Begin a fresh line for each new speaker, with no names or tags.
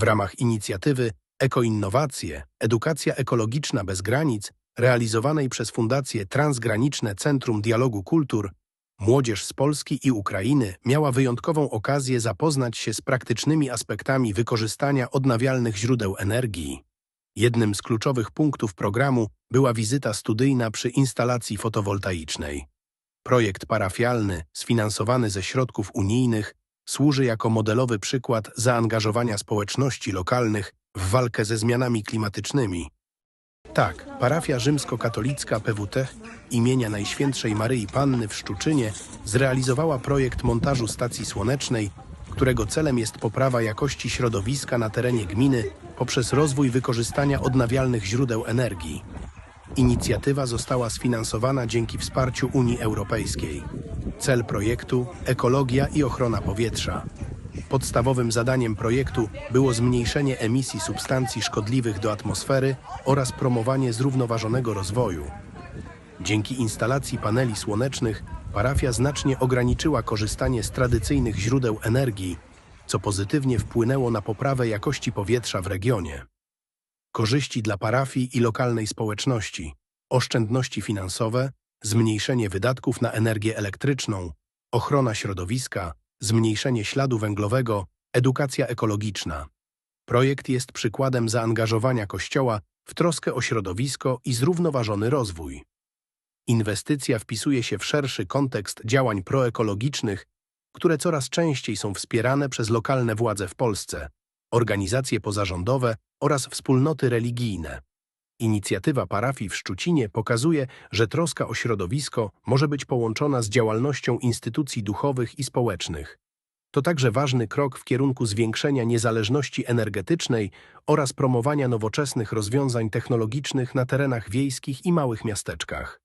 W ramach inicjatywy Ekoinnowacje, Edukacja Ekologiczna bez Granic, realizowanej przez Fundację Transgraniczne Centrum Dialogu Kultur, młodzież z Polski i Ukrainy miała wyjątkową okazję zapoznać się z praktycznymi aspektami wykorzystania odnawialnych źródeł energii. Jednym z kluczowych punktów programu była wizyta studyjna przy instalacji fotowoltaicznej. Projekt parafialny, sfinansowany ze środków unijnych, służy jako modelowy przykład zaangażowania społeczności lokalnych w walkę ze zmianami klimatycznymi. Tak, parafia rzymskokatolicka PWT imienia Najświętszej Maryi Panny w Szczuczynie zrealizowała projekt montażu stacji słonecznej, którego celem jest poprawa jakości środowiska na terenie gminy poprzez rozwój wykorzystania odnawialnych źródeł energii. Inicjatywa została sfinansowana dzięki wsparciu Unii Europejskiej. Cel projektu ekologia i ochrona powietrza. Podstawowym zadaniem projektu było zmniejszenie emisji substancji szkodliwych do atmosfery oraz promowanie zrównoważonego rozwoju. Dzięki instalacji paneli słonecznych parafia znacznie ograniczyła korzystanie z tradycyjnych źródeł energii, co pozytywnie wpłynęło na poprawę jakości powietrza w regionie. Korzyści dla parafii i lokalnej społeczności, oszczędności finansowe, zmniejszenie wydatków na energię elektryczną, ochrona środowiska, zmniejszenie śladu węglowego, edukacja ekologiczna. Projekt jest przykładem zaangażowania Kościoła w troskę o środowisko i zrównoważony rozwój. Inwestycja wpisuje się w szerszy kontekst działań proekologicznych, które coraz częściej są wspierane przez lokalne władze w Polsce, organizacje pozarządowe oraz wspólnoty religijne. Inicjatywa parafii w Szczucinie pokazuje, że troska o środowisko może być połączona z działalnością instytucji duchowych i społecznych. To także ważny krok w kierunku zwiększenia niezależności energetycznej oraz promowania nowoczesnych rozwiązań technologicznych na terenach wiejskich i małych miasteczkach.